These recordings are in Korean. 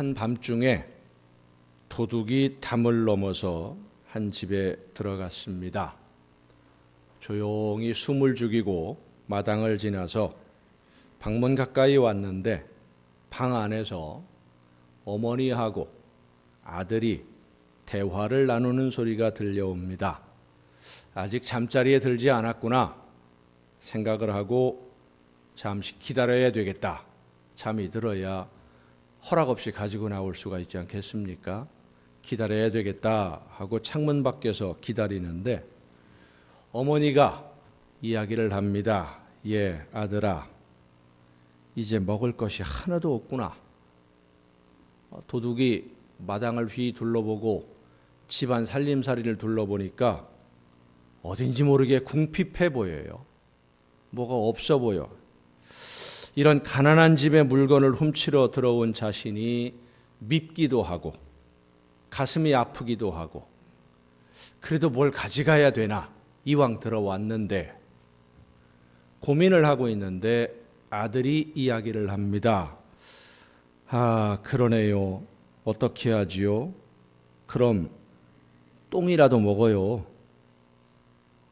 한밤중에 도둑이 담을 넘어서 한 집에 들어갔습니다. 조용히 숨을 죽이고 마당을 지나서 방문 가까이 왔는데 방 안에서 어머니하고 아들이 대화를 나누는 소리가 들려옵니다. 아직 잠자리에 들지 않았구나 생각을 하고 잠시 기다려야 되겠다. 잠이 들어야 허락 없이 가지고 나올 수가 있지 않겠습니까? 기다려야 되겠다 하고 창문 밖에서 기다리는데 어머니가 이야기를 합니다. 예, 아들아. 이제 먹을 것이 하나도 없구나. 도둑이 마당을 휘 둘러보고 집안 살림살이를 둘러보니까 어딘지 모르게 궁핍해 보여요. 뭐가 없어 보여. 이런 가난한 집의 물건을 훔치러 들어온 자신이 밉기도 하고 가슴이 아프기도 하고 그래도 뭘 가져가야 되나 이왕 들어왔는데 고민을 하고 있는데 아들이 이야기를 합니다. 아, 그러네요. 어떻게 하지요? 그럼 똥이라도 먹어요.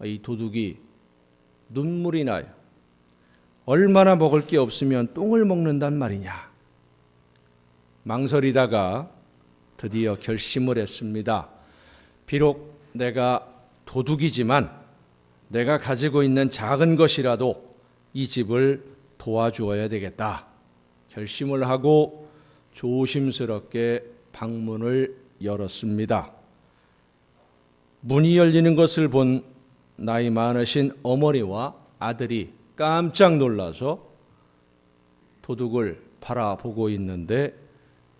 이 도둑이 눈물이 나요. 얼마나 먹을 게 없으면 똥을 먹는단 말이냐. 망설이다가 드디어 결심을 했습니다. 비록 내가 도둑이지만 내가 가지고 있는 작은 것이라도 이 집을 도와주어야 되겠다. 결심을 하고 조심스럽게 방문을 열었습니다. 문이 열리는 것을 본 나이 많으신 어머니와 아들이 깜짝 놀라서 도둑을 바라보고 있는데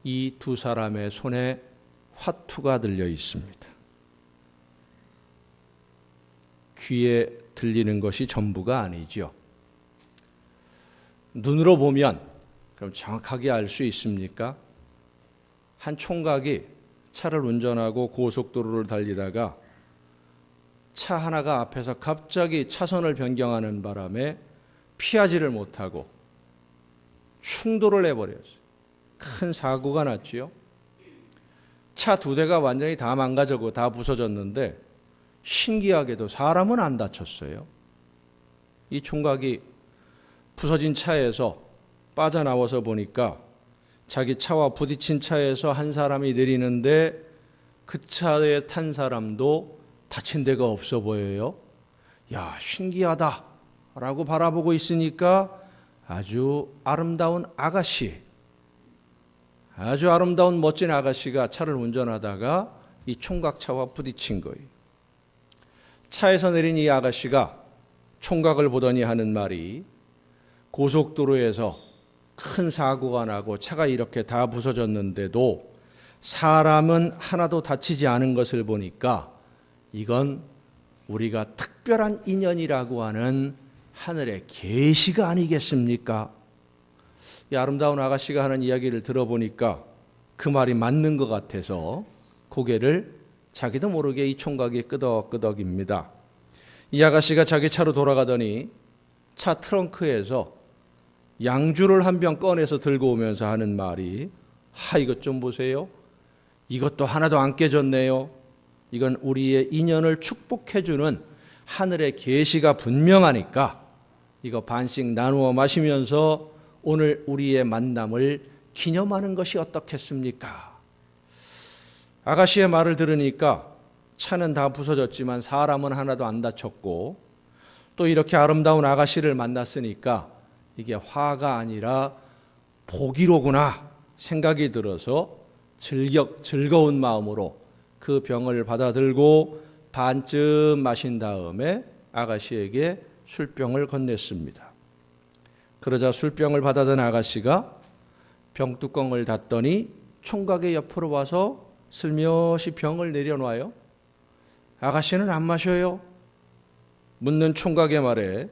이 두 사람의 손에 화투가 들려 있습니다. 귀에 들리는 것이 전부가 아니죠. 눈으로 보면 그럼 정확하게 알 수 있습니까? 한 총각이 차를 운전하고 고속도로를 달리다가 차 하나가 앞에서 갑자기 차선을 변경하는 바람에 피하지를 못하고 충돌을 해버렸어요. 큰 사고가 났지요. 차 두 대가 완전히 다 망가졌고 다 부서졌는데 신기하게도 사람은 안 다쳤어요. 이 총각이 부서진 차에서 빠져나와서 보니까 자기 차와 부딪힌 차에서 한 사람이 내리는데 그 차에 탄 사람도 다친 데가 없어 보여요. 야, 신기하다. 라고 바라보고 있으니까 아주 아름다운 아가씨, 아주 아름다운 멋진 아가씨가 차를 운전하다가 이 총각차와 부딪힌 거예요. 차에서 내린 이 아가씨가 총각을 보더니 하는 말이 고속도로에서 큰 사고가 나고 차가 이렇게 다 부서졌는데도 사람은 하나도 다치지 않은 것을 보니까 이건 우리가 특별한 인연이라고 하는 하늘의 계시가 아니겠습니까? 이 아름다운 아가씨가 하는 이야기를 들어보니까 그 말이 맞는 것 같아서 고개를 자기도 모르게 이 총각이 끄덕끄덕입니다. 이 아가씨가 자기 차로 돌아가더니 차 트렁크에서 양주를 한 병 꺼내서 들고 오면서 하는 말이 하 이것 좀 보세요. 이것도 하나도 안 깨졌네요. 이건 우리의 인연을 축복해 주는 하늘의 계시가 분명하니까 이거 반씩 나누어 마시면서 오늘 우리의 만남을 기념하는 것이 어떻겠습니까? 아가씨의 말을 들으니까 차는 다 부서졌지만 사람은 하나도 안 다쳤고 또 이렇게 아름다운 아가씨를 만났으니까 이게 화가 아니라 복이로구나 생각이 들어서 즐겨, 즐거운 마음으로 그 병을 받아들고 반쯤 마신 다음에 아가씨에게 술병을 건넸습니다. 그러자 술병을 받아든 아가씨가 병뚜껑을 닫더니 총각의 옆으로 와서 슬며시 병을 내려놔요. 아가씨는 안 마셔요. 묻는 총각의 말에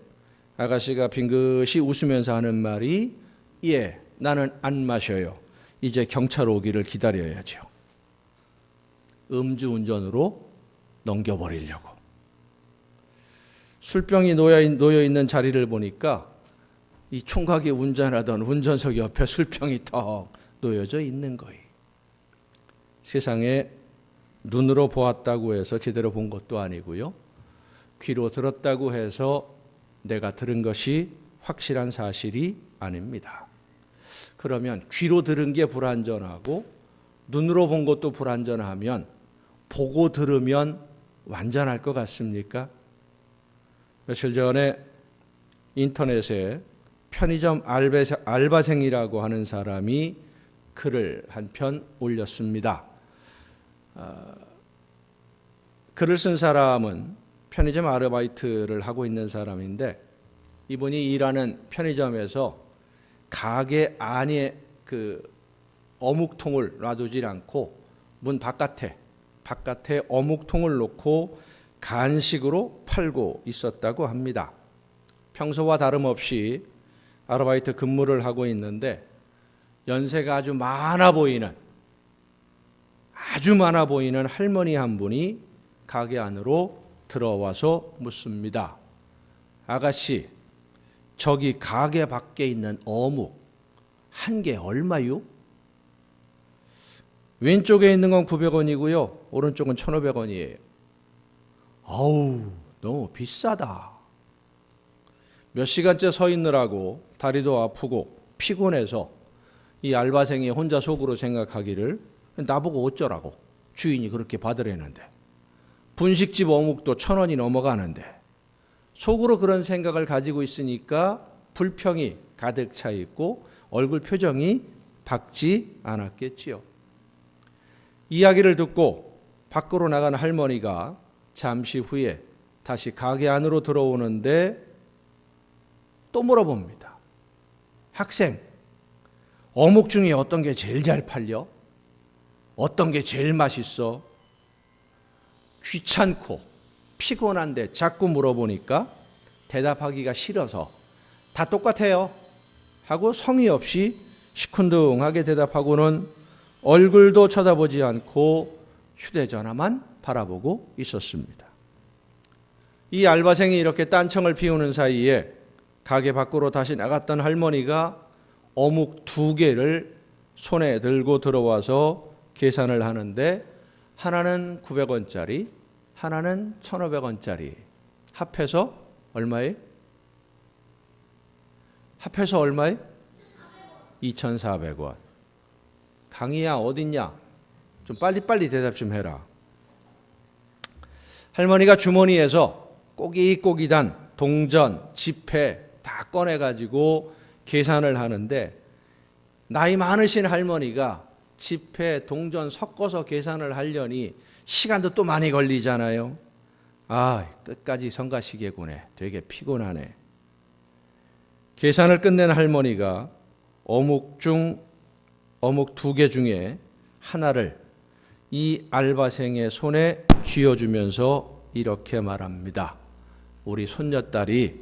아가씨가 빙긋이 웃으면서 하는 말이 예, 나는 안 마셔요. 이제 경찰 오기를 기다려야죠. 음주운전으로 넘겨버리려고. 술병이 놓여 있는 자리를 보니까 이 총각이 운전하던 운전석 옆에 술병이 턱 놓여져 있는 거예요. 세상에 눈으로 보았다고 해서 제대로 본 것도 아니고요. 귀로 들었다고 해서 내가 들은 것이 확실한 사실이 아닙니다. 그러면 귀로 들은 게 불완전하고 눈으로 본 것도 불완전하면 보고 들으면 완전할 것 같습니까? 며칠 전에 인터넷에 편의점 알바생이라고 하는 사람이 글을 한 편 올렸습니다. 어, 글을 쓴 사람은 편의점 아르바이트를 하고 있는 사람인데 이분이 일하는 편의점에서 가게 안에 그 어묵통을 놔두질 않고 문 바깥에 바깥에 어묵통을 놓고 간식으로 팔고 있었다고 합니다. 평소와 다름없이 아르바이트 근무를 하고 있는데 연세가 아주 많아 보이는 아주 많아 보이는 할머니 한 분이 가게 안으로 들어와서 묻습니다. 아가씨, 저기 가게 밖에 있는 어묵 한 개 얼마요? 왼쪽에 있는 건 900원이고요. 오른쪽은 1,500원이에요. 아우, 너무 비싸다. 몇 시간째 서 있느라고 다리도 아프고 피곤해서 이 알바생이 혼자 속으로 생각하기를 나보고 어쩌라고 주인이 그렇게 받으려는데 분식집 어묵도 천 원이 넘어가는데 속으로 그런 생각을 가지고 있으니까 불평이 가득 차 있고 얼굴 표정이 밝지 않았겠지요. 이야기를 듣고 밖으로 나간 할머니가 잠시 후에 다시 가게 안으로 들어오는데 또 물어봅니다. 학생, 어묵 중에 어떤 게 제일 잘 팔려? 어떤 게 제일 맛있어? 귀찮고 피곤한데 자꾸 물어보니까 대답하기가 싫어서 다 똑같아요. 하고 성의 없이 시큰둥하게 대답하고는 얼굴도 쳐다보지 않고 휴대전화만 바라보고 있었습니다. 이 알바생이 이렇게 딴청을 피우는 사이에 가게 밖으로 다시 나갔던 할머니가 어묵 두 개를 손에 들고 들어와서 계산을 하는데 하나는 900원짜리, 하나는 1,500원짜리. 합해서 얼마에? 합해서 얼마에? 2,400원. 강희야 어딨냐? 좀 빨리빨리 대답 좀 해라. 할머니가 주머니에서 꼬깃꼬깃 한 동전, 지폐 다 꺼내가지고 계산을 하는데 나이 많으신 할머니가 지폐, 동전 섞어서 계산을 하려니 시간도 또 많이 걸리잖아요. 아, 끝까지 성가시게구네. 되게 피곤하네. 계산을 끝낸 할머니가 어묵 중 어묵 두 개 중에 하나를 이 알바생의 손에 쥐어주면서 이렇게 말합니다. 우리 손녀딸이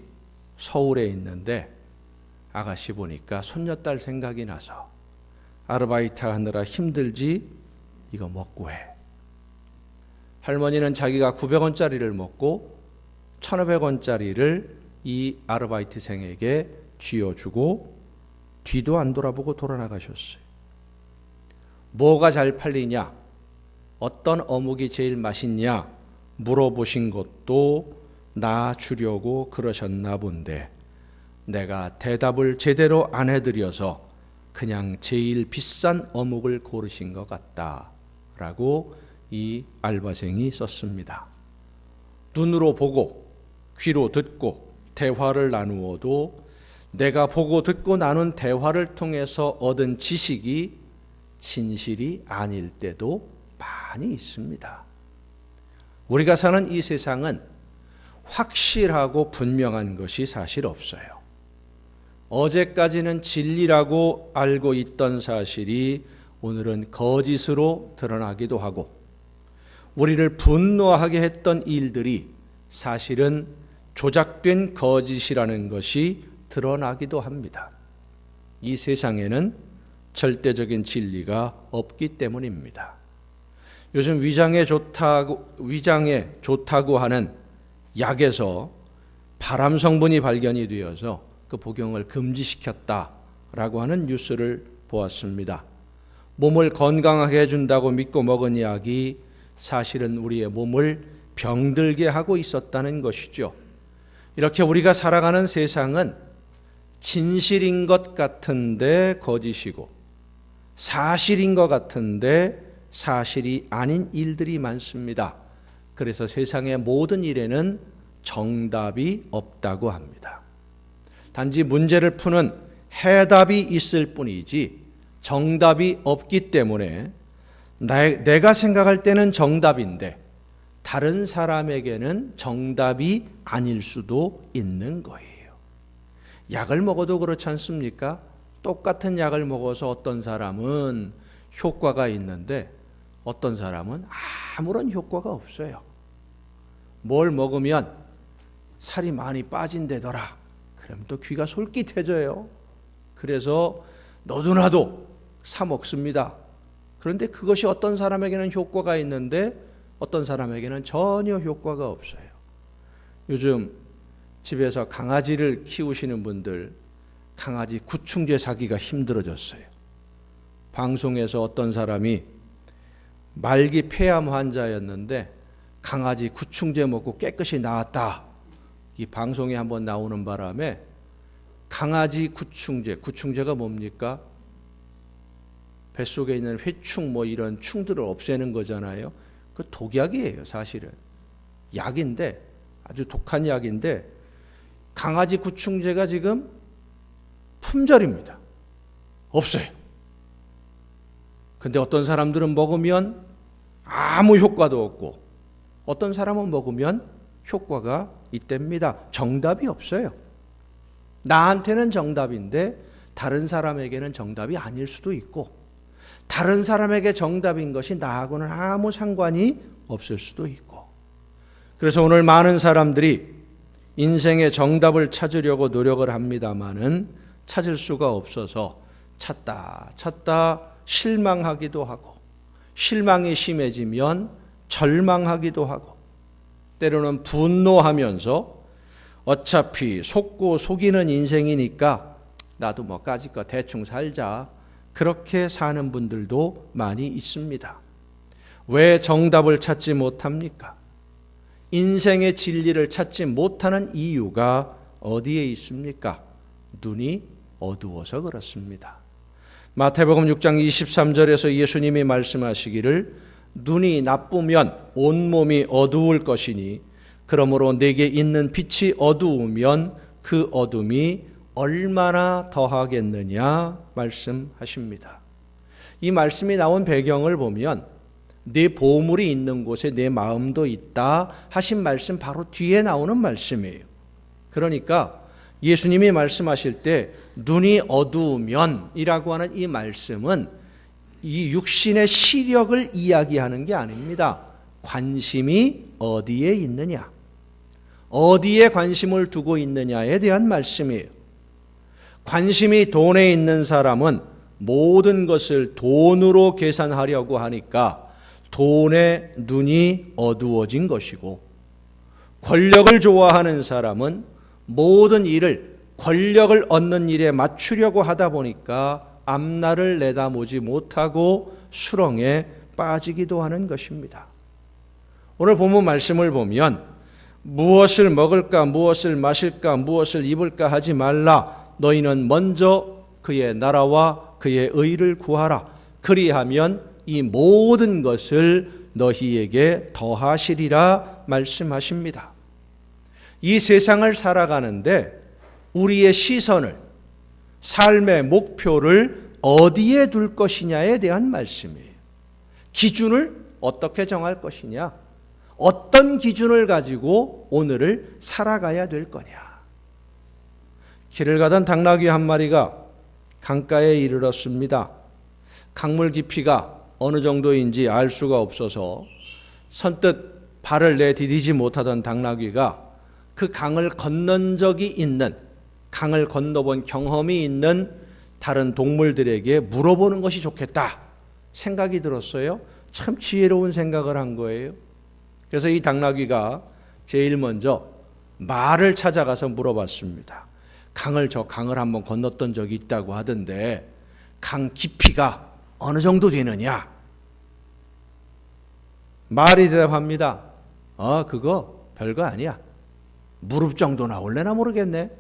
서울에 있는데 아가씨 보니까 손녀딸 생각이 나서 아르바이트 하느라 힘들지 이거 먹고 해. 할머니는 자기가 900원짜리를 먹고 1,500원짜리를 이 아르바이트생에게 쥐어주고 뒤도 안 돌아보고 돌아나가셨어요. 뭐가 잘 팔리냐? 어떤 어묵이 제일 맛있냐? 물어보신 것도 나 주려고 그러셨나 본데 내가 대답을 제대로 안 해드려서 그냥 제일 비싼 어묵을 고르신 것 같다. 라고 이 알바생이 썼습니다. 눈으로 보고 귀로 듣고 대화를 나누어도 내가 보고 듣고 나눈 대화를 통해서 얻은 지식이 진실이 아닐 때도 많이 있습니다. 우리가 사는 이 세상은 확실하고 분명한 것이 사실 없어요. 어제까지는 진리라고 알고 있던 사실이 오늘은 거짓으로 드러나기도 하고 우리를 분노하게 했던 일들이 사실은 조작된 거짓이라는 것이 드러나기도 합니다. 이 세상에는 절대적인 진리가 없기 때문입니다. 요즘 위장에 좋다고 위장에 좋다고 하는 약에서 발암 성분이 발견이 되어서 그 복용을 금지시켰다라고 하는 뉴스를 보았습니다. 몸을 건강하게 해준다고 믿고 먹은 약이 사실은 우리의 몸을 병들게 하고 있었다는 것이죠. 이렇게 우리가 살아가는 세상은 진실인 것 같은데 거짓이고 사실인 것 같은데 사실이 아닌 일들이 많습니다. 그래서 세상의 모든 일에는 정답이 없다고 합니다. 단지 문제를 푸는 해답이 있을 뿐이지 정답이 없기 때문에 내가 생각할 때는 정답인데 다른 사람에게는 정답이 아닐 수도 있는 거예요. 약을 먹어도 그렇지 않습니까? 똑같은 약을 먹어서 어떤 사람은 효과가 있는데 어떤 사람은 아무런 효과가 없어요. 뭘 먹으면 살이 많이 빠진대더라. 그럼 또 귀가 솔깃해져요. 그래서 너도 나도 사 먹습니다. 그런데 그것이 어떤 사람에게는 효과가 있는데 어떤 사람에게는 전혀 효과가 없어요. 요즘 집에서 강아지를 키우시는 분들 강아지 구충제 사기가 힘들어졌어요. 방송에서 어떤 사람이 말기 폐암 환자였는데 강아지 구충제 먹고 깨끗이 나았다. 이 방송에 한번 나오는 바람에 강아지 구충제, 구충제가 뭡니까? 뱃속에 있는 회충 뭐 이런 충들을 없애는 거잖아요. 그 독약이에요, 사실은. 약인데 아주 독한 약인데 강아지 구충제가 지금 품절입니다. 없어요. 근데 어떤 사람들은 먹으면 아무 효과도 없고 어떤 사람은 먹으면 효과가 있답니다. 정답이 없어요. 나한테는 정답인데 다른 사람에게는 정답이 아닐 수도 있고 다른 사람에게 정답인 것이 나하고는 아무 상관이 없을 수도 있고 그래서 오늘 많은 사람들이 인생의 정답을 찾으려고 노력을 합니다마는 찾을 수가 없어서 찾다 찾다 실망하기도 하고 실망이 심해지면 절망하기도 하고 때로는 분노하면서 어차피 속고 속이는 인생이니까 나도 뭐 까짓거 대충 살자 그렇게 사는 분들도 많이 있습니다. 왜 정답을 찾지 못합니까? 인생의 진리를 찾지 못하는 이유가 어디에 있습니까? 눈이 어두워서 그렇습니다. 마태복음 6장 23절에서 예수님이 말씀하시기를 눈이 나쁘면 온몸이 어두울 것이니 그러므로 내게 있는 빛이 어두우면 그 어둠이 얼마나 더하겠느냐 말씀하십니다. 이 말씀이 나온 배경을 보면 네 보물이 있는 곳에 내 마음도 있다 하신 말씀 바로 뒤에 나오는 말씀이에요. 그러니까 예수님이 말씀하실 때 눈이 어두우면이라고 하는 이 말씀은 이 육신의 시력을 이야기하는 게 아닙니다. 관심이 어디에 있느냐, 어디에 관심을 두고 있느냐에 대한 말씀이에요. 관심이 돈에 있는 사람은 모든 것을 돈으로 계산하려고 하니까 돈에 눈이 어두워진 것이고 권력을 좋아하는 사람은 모든 일을 권력을 얻는 일에 맞추려고 하다 보니까 앞날을 내다보지 못하고 수렁에 빠지기도 하는 것입니다. 오늘 본문 말씀을 보면 무엇을 먹을까, 무엇을 마실까, 무엇을 입을까 하지 말라. 너희는 먼저 그의 나라와 그의 의를 구하라. 그리하면 이 모든 것을 너희에게 더하시리라 말씀하십니다. 이 세상을 살아가는데 우리의 시선을 삶의 목표를 어디에 둘 것이냐에 대한 말씀이에요. 기준을 어떻게 정할 것이냐? 어떤 기준을 가지고 오늘을 살아가야 될 거냐? 길을 가던 당나귀 한 마리가 강가에 이르렀습니다. 강물 깊이가 어느 정도인지 알 수가 없어서 선뜻 발을 내디디지 못하던 당나귀가 그 강을 건넌 적이 있는 강을 건너본 경험이 있는 다른 동물들에게 물어보는 것이 좋겠다 생각이 들었어요. 참 지혜로운 생각을 한 거예요. 그래서 이 당나귀가 제일 먼저 말을 찾아가서 물어봤습니다. 강을 저 강을 한번 건넜던 적이 있다고 하던데 강 깊이가 어느 정도 되느냐? 말이 대답합니다. 어, 그거 별거 아니야. 무릎 정도 나올래나 모르겠네.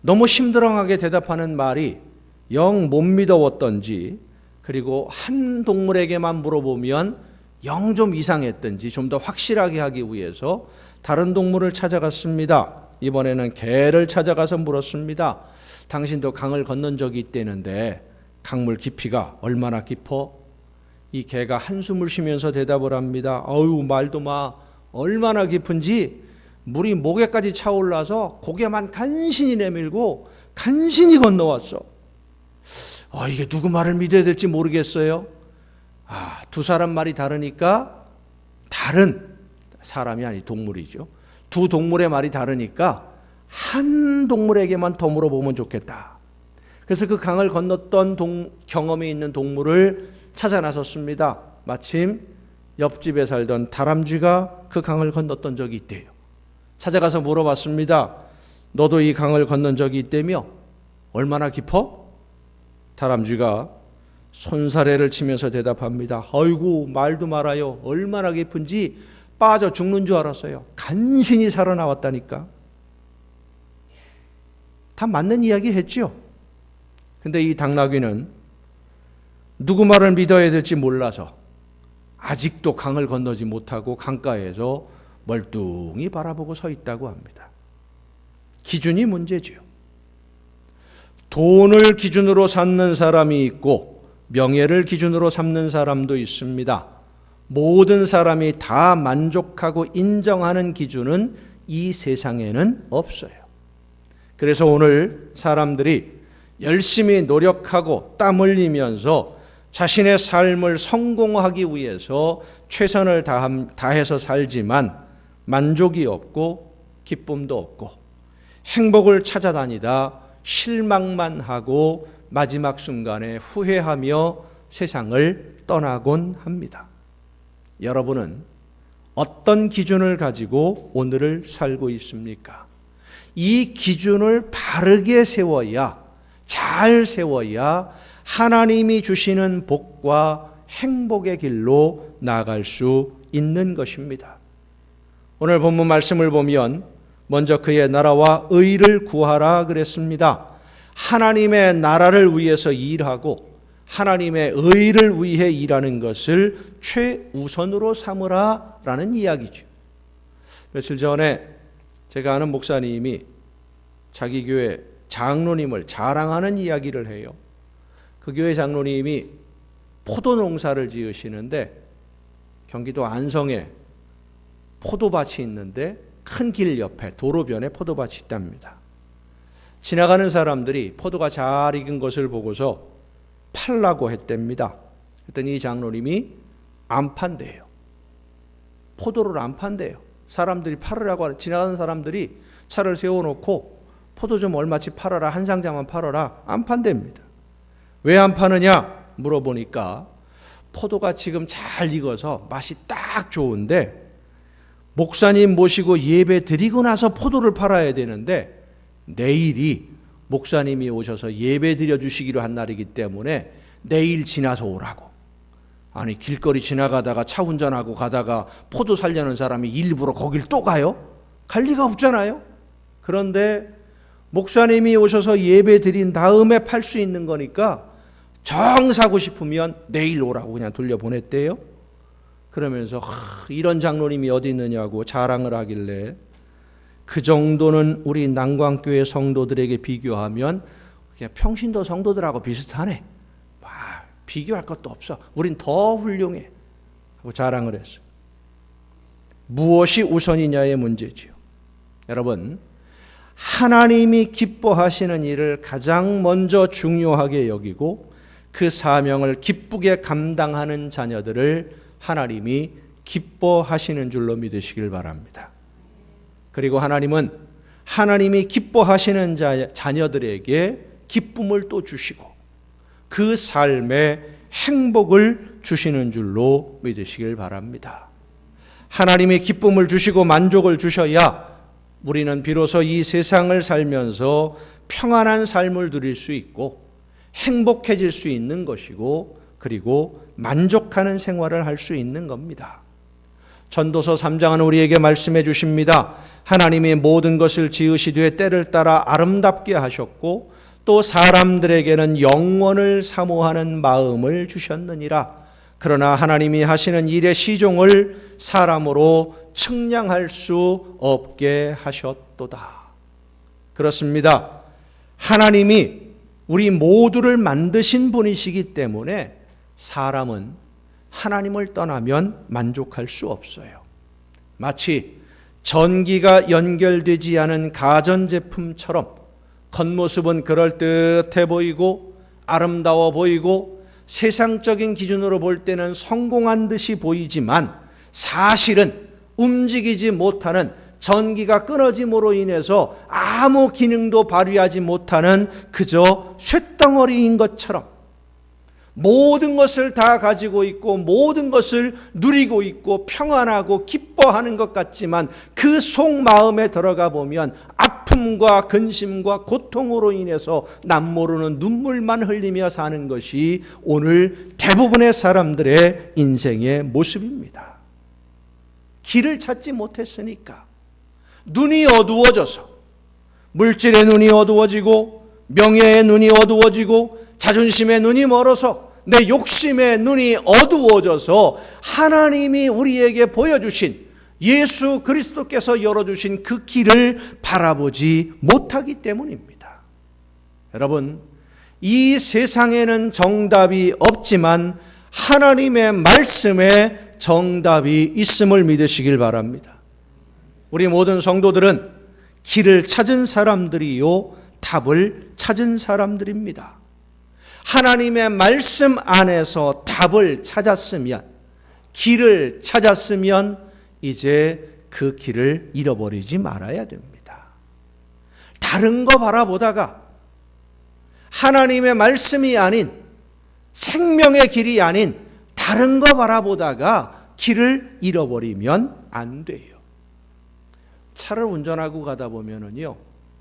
너무 심드렁하게 대답하는 말이 영 못 믿어웠던지 그리고 한 동물에게만 물어보면 영 좀 이상했던지 좀 더 확실하게 하기 위해서 다른 동물을 찾아갔습니다. 이번에는 개를 찾아가서 물었습니다. 당신도 강을 건넌 적이 있다는데 강물 깊이가 얼마나 깊어? 이 개가 한숨을 쉬면서 대답을 합니다. 어유 말도 마. 얼마나 깊은지 물이 목에까지 차올라서 고개만 간신히 내밀고 간신히 건너왔어. 어, 이게 누구 말을 믿어야 될지 모르겠어요. 아, 두 사람 말이 다르니까 다른 사람이 아니 동물이죠. 두 동물의 말이 다르니까 한 동물에게만 더 물어보면 좋겠다. 그래서 그 강을 건넜던 동, 경험이 있는 동물을 찾아 나섰습니다. 마침 옆집에 살던 다람쥐가 그 강을 건넜던 적이 있대요. 찾아가서 물어봤습니다. 너도 이 강을 건넌 적이 있다며? 얼마나 깊어? 다람쥐가 손사래를 치면서 대답합니다. 아이고 말도 말아요. 얼마나 깊은지 빠져 죽는 줄 알았어요. 간신히 살아나왔다니까. 다 맞는 이야기 했죠. 근데 이 당나귀는 누구 말을 믿어야 될지 몰라서 아직도 강을 건너지 못하고 강가에서 멀뚱히 바라보고 서 있다고 합니다. 기준이 문제지요. 돈을 기준으로 삼는 사람이 있고 명예를 기준으로 삼는 사람도 있습니다. 모든 사람이 다 만족하고 인정하는 기준은 이 세상에는 없어요. 그래서 오늘 사람들이 열심히 노력하고 땀 흘리면서 자신의 삶을 성공하기 위해서 최선을 다해서 살지만 만족이 없고 기쁨도 없고 행복을 찾아다니다 실망만 하고 마지막 순간에 후회하며 세상을 떠나곤 합니다. 여러분은 어떤 기준을 가지고 오늘을 살고 있습니까? 이 기준을 바르게 세워야, 잘 세워야 하나님이 주시는 복과 행복의 길로 나아갈 수 있는 것입니다. 오늘 본문 말씀을 보면 먼저 그의 나라와 의를 구하라 그랬습니다. 하나님의 나라를 위해서 일하고 하나님의 의를 위해 일하는 것을 최우선으로 삼으라 라는 이야기죠. 며칠 전에 제가 아는 목사님이 자기 교회 장로님을 자랑하는 이야기를 해요. 그 교회 장로님이 포도 농사를 지으시는데 경기도 안성에 포도밭이 있는데 큰 길 옆에 도로변에 포도밭이 있답니다. 지나가는 사람들이 포도가 잘 익은 것을 보고서 팔라고 했답니다. 그랬더니 이 장로님이 안 판대요. 포도를 안 판대요. 사람들이 팔으라고 하는 지나가는 사람들이 차를 세워놓고 포도 좀 얼마치 팔아라 한 상자만 팔아라 안 판답니다. 왜 안 파느냐 물어보니까 포도가 지금 잘 익어서 맛이 딱 좋은데 목사님 모시고 예배 드리고 나서 포도를 팔아야 되는데 내일이 목사님이 오셔서 예배 드려 주시기로 한 날이기 때문에 내일 지나서 오라고. 아니 길거리 지나가다가 차 운전하고 가다가 포도 살려는 사람이 일부러 거길 또 가요? 갈 리가 없잖아요. 그런데 목사님이 오셔서 예배 드린 다음에 팔 수 있는 거니까 정 사고 싶으면 내일 오라고 그냥 돌려보냈대요. 그러면서 이런 장로님이 어디 있느냐고 자랑을 하길래 그 정도는 우리 난광교회 성도들에게 비교하면 그냥 평신도 성도들하고 비슷하네. 와, 비교할 것도 없어. 우린 더 훌륭해. 하고 자랑을 했어. 무엇이 우선이냐의 문제지요. 여러분, 하나님이 기뻐하시는 일을 가장 먼저 중요하게 여기고 그 사명을 기쁘게 감당하는 자녀들을 하나님이 기뻐하시는 줄로 믿으시길 바랍니다. 그리고 하나님은 하나님이 기뻐하시는 자, 자녀들에게 기쁨을 또 주시고 그 삶에 행복을 주시는 줄로 믿으시길 바랍니다. 하나님이 기쁨을 주시고 만족을 주셔야 우리는 비로소 이 세상을 살면서 평안한 삶을 누릴 수 있고 행복해질 수 있는 것이고 그리고 만족하는 생활을 할 수 있는 겁니다. 전도서 3장은 우리에게 말씀해 주십니다. 하나님이 모든 것을 지으시되 때를 따라 아름답게 하셨고 또 사람들에게는 영원을 사모하는 마음을 주셨느니라. 그러나 하나님이 하시는 일의 시종을 사람으로 측량할 수 없게 하셨도다. 그렇습니다. 하나님이 우리 모두를 만드신 분이시기 때문에 사람은 하나님을 떠나면 만족할 수 없어요. 마치 전기가 연결되지 않은 가전제품처럼 겉모습은 그럴듯해 보이고 아름다워 보이고 세상적인 기준으로 볼 때는 성공한 듯이 보이지만 사실은 움직이지 못하는 전기가 끊어짐으로 인해서 아무 기능도 발휘하지 못하는 그저 쇳덩어리인 것처럼 모든 것을 다 가지고 있고 모든 것을 누리고 있고 평안하고 기뻐하는 것 같지만 그 속마음에 들어가 보면 아픔과 근심과 고통으로 인해서 남모르는 눈물만 흘리며 사는 것이 오늘 대부분의 사람들의 인생의 모습입니다. 길을 찾지 못했으니까 눈이 어두워져서 물질의 눈이 어두워지고 명예의 눈이 어두워지고 자존심의 눈이 멀어서 내 욕심의 눈이 어두워져서 하나님이 우리에게 보여주신 예수 그리스도께서 열어주신 그 길을 바라보지 못하기 때문입니다. 여러분, 이 세상에는 정답이 없지만 하나님의 말씀에 정답이 있음을 믿으시길 바랍니다. 우리 모든 성도들은 길을 찾은 사람들이요, 답을 찾은 사람들입니다. 하나님의 말씀 안에서 답을 찾았으면, 길을 찾았으면, 이제 그 길을 잃어버리지 말아야 됩니다. 다른 거 바라보다가 하나님의 말씀이 아닌 생명의 길이 아닌 다른 거 바라보다가 길을 잃어버리면 안 돼요. 차를 운전하고 가다 보면은요,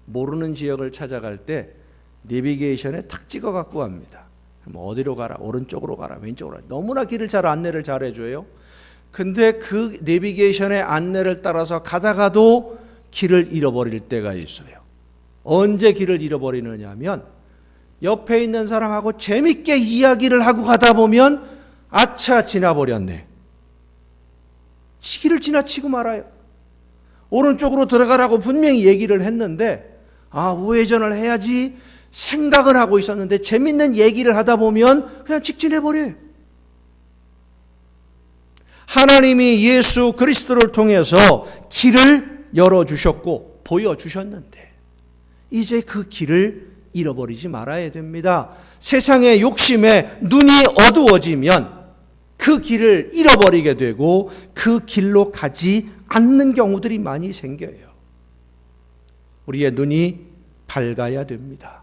모르는 지역을 찾아갈 때 내비게이션에 탁 찍어 갖고 갑니다. 뭐 어디로 가라, 오른쪽으로 가라, 왼쪽으로 가라. 너무나 길을 잘 안내를 잘 해줘요. 근데 그 내비게이션의 안내를 따라서 가다가도 길을 잃어버릴 때가 있어요. 언제 길을 잃어버리느냐 하면 옆에 있는 사람하고 재밌게 이야기를 하고 가다 보면 아차 지나버렸네. 길을 지나치고 말아요. 오른쪽으로 들어가라고 분명히 얘기를 했는데 아 우회전을 해야지 생각은 하고 있었는데 재밌는 얘기를 하다 보면 그냥 직진해 버려요. 하나님이 예수 그리스도를 통해서 길을 열어 주셨고 보여 주셨는데 이제 그 길을 잃어버리지 말아야 됩니다. 세상의 욕심에 눈이 어두워지면 그 길을 잃어버리게 되고 그 길로 가지 않는 경우들이 많이 생겨요. 우리의 눈이 밝아야 됩니다.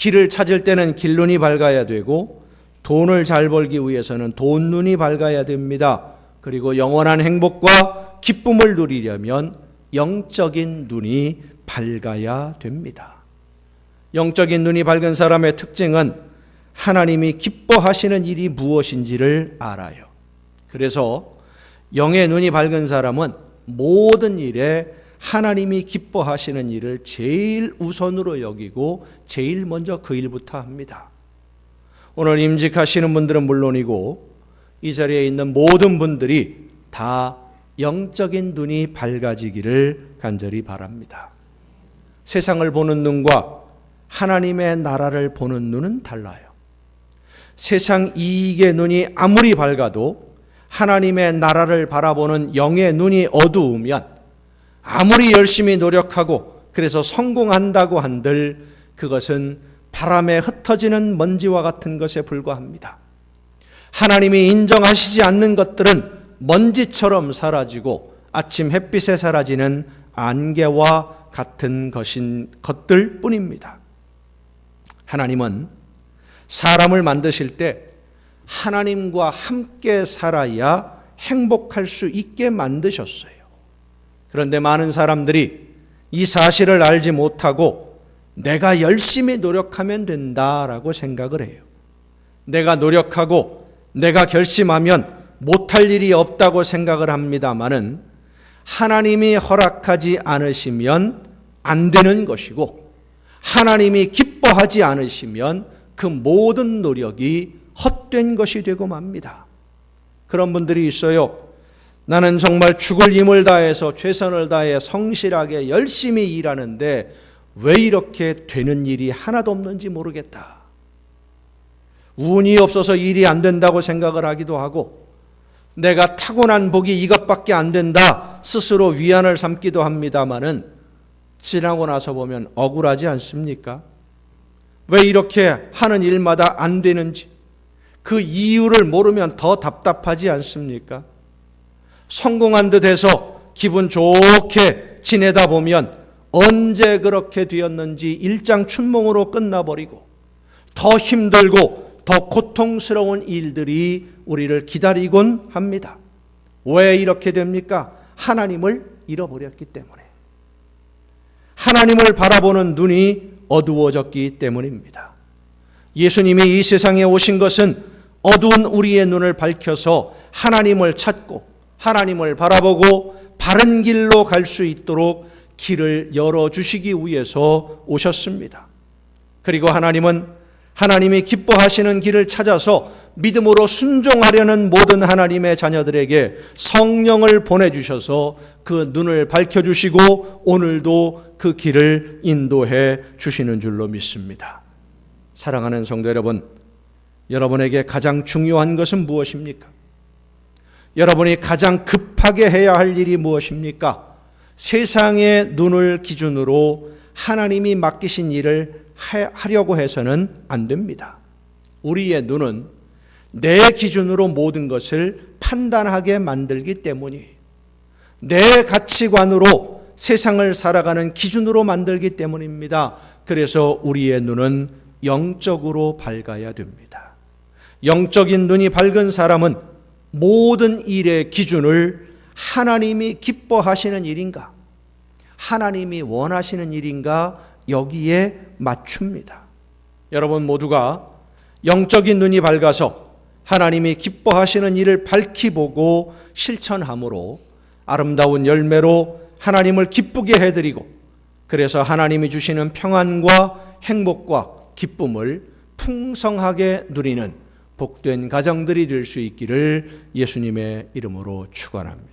길을 찾을 때는 길눈이 밝아야 되고 돈을 잘 벌기 위해서는 돈 눈이 밝아야 됩니다. 그리고 영원한 행복과 기쁨을 누리려면 영적인 눈이 밝아야 됩니다. 영적인 눈이 밝은 사람의 특징은 하나님이 기뻐하시는 일이 무엇인지를 알아요. 그래서 영의 눈이 밝은 사람은 모든 일에 하나님이 기뻐하시는 일을 제일 우선으로 여기고 제일 먼저 그 일부터 합니다. 오늘 임직하시는 분들은 물론이고 이 자리에 있는 모든 분들이 다 영적인 눈이 밝아지기를 간절히 바랍니다. 세상을 보는 눈과 하나님의 나라를 보는 눈은 달라요. 세상 이익의 눈이 아무리 밝아도 하나님의 나라를 바라보는 영의 눈이 어두우면 아무리 열심히 노력하고 그래서 성공한다고 한들 그것은 바람에 흩어지는 먼지와 같은 것에 불과합니다. 하나님이 인정하시지 않는 것들은 먼지처럼 사라지고 아침 햇빛에 사라지는 안개와 같은 것인 것들 뿐입니다. 하나님은 사람을 만드실 때 하나님과 함께 살아야 행복할 수 있게 만드셨어요. 그런데 많은 사람들이 이 사실을 알지 못하고 내가 열심히 노력하면 된다라고 생각을 해요. 내가 노력하고 내가 결심하면 못할 일이 없다고 생각을 합니다만은 하나님이 허락하지 않으시면 안 되는 것이고 하나님이 기뻐하지 않으시면 그 모든 노력이 헛된 것이 되고 맙니다. 그런 분들이 있어요. 나는 정말 죽을 힘을 다해서 최선을 다해 성실하게 열심히 일하는데 왜 이렇게 되는 일이 하나도 없는지 모르겠다. 운이 없어서 일이 안 된다고 생각을 하기도 하고 내가 타고난 복이 이것밖에 안 된다 스스로 위안을 삼기도 합니다마는 지나고 나서 보면 억울하지 않습니까? 왜 이렇게 하는 일마다 안 되는지 그 이유를 모르면 더 답답하지 않습니까? 성공한 듯 해서 기분 좋게 지내다 보면 언제 그렇게 되었는지 일장춘몽으로 끝나버리고 더 힘들고 더 고통스러운 일들이 우리를 기다리곤 합니다. 왜 이렇게 됩니까? 하나님을 잃어버렸기 때문에. 하나님을 바라보는 눈이 어두워졌기 때문입니다. 예수님이 이 세상에 오신 것은 어두운 우리의 눈을 밝혀서 하나님을 찾고 하나님을 바라보고 바른 길로 갈 수 있도록 길을 열어 주시기 위해서 오셨습니다. 그리고 하나님은 하나님이 기뻐하시는 길을 찾아서 믿음으로 순종하려는 모든 하나님의 자녀들에게 성령을 보내주셔서 그 눈을 밝혀주시고 오늘도 그 길을 인도해 주시는 줄로 믿습니다. 사랑하는 성도 여러분, 여러분에게 가장 중요한 것은 무엇입니까? 여러분이 가장 급하게 해야 할 일이 무엇입니까? 세상의 눈을 기준으로 하나님이 맡기신 일을 하려고 해서는 안 됩니다. 우리의 눈은 내 기준으로 모든 것을 판단하게 만들기 때문이에요. 내 가치관으로 세상을 살아가는 기준으로 만들기 때문입니다. 그래서 우리의 눈은 영적으로 밝아야 됩니다. 영적인 눈이 밝은 사람은 모든 일의 기준을 하나님이 기뻐하시는 일인가? 하나님이 원하시는 일인가? 여기에 맞춥니다. 여러분 모두가 영적인 눈이 밝아서 하나님이 기뻐하시는 일을 밝히 보고 실천함으로 아름다운 열매로 하나님을 기쁘게 해드리고 그래서 하나님이 주시는 평안과 행복과 기쁨을 풍성하게 누리는 복된 가정들이 될 수 있기를 예수님의 이름으로 축원합니다.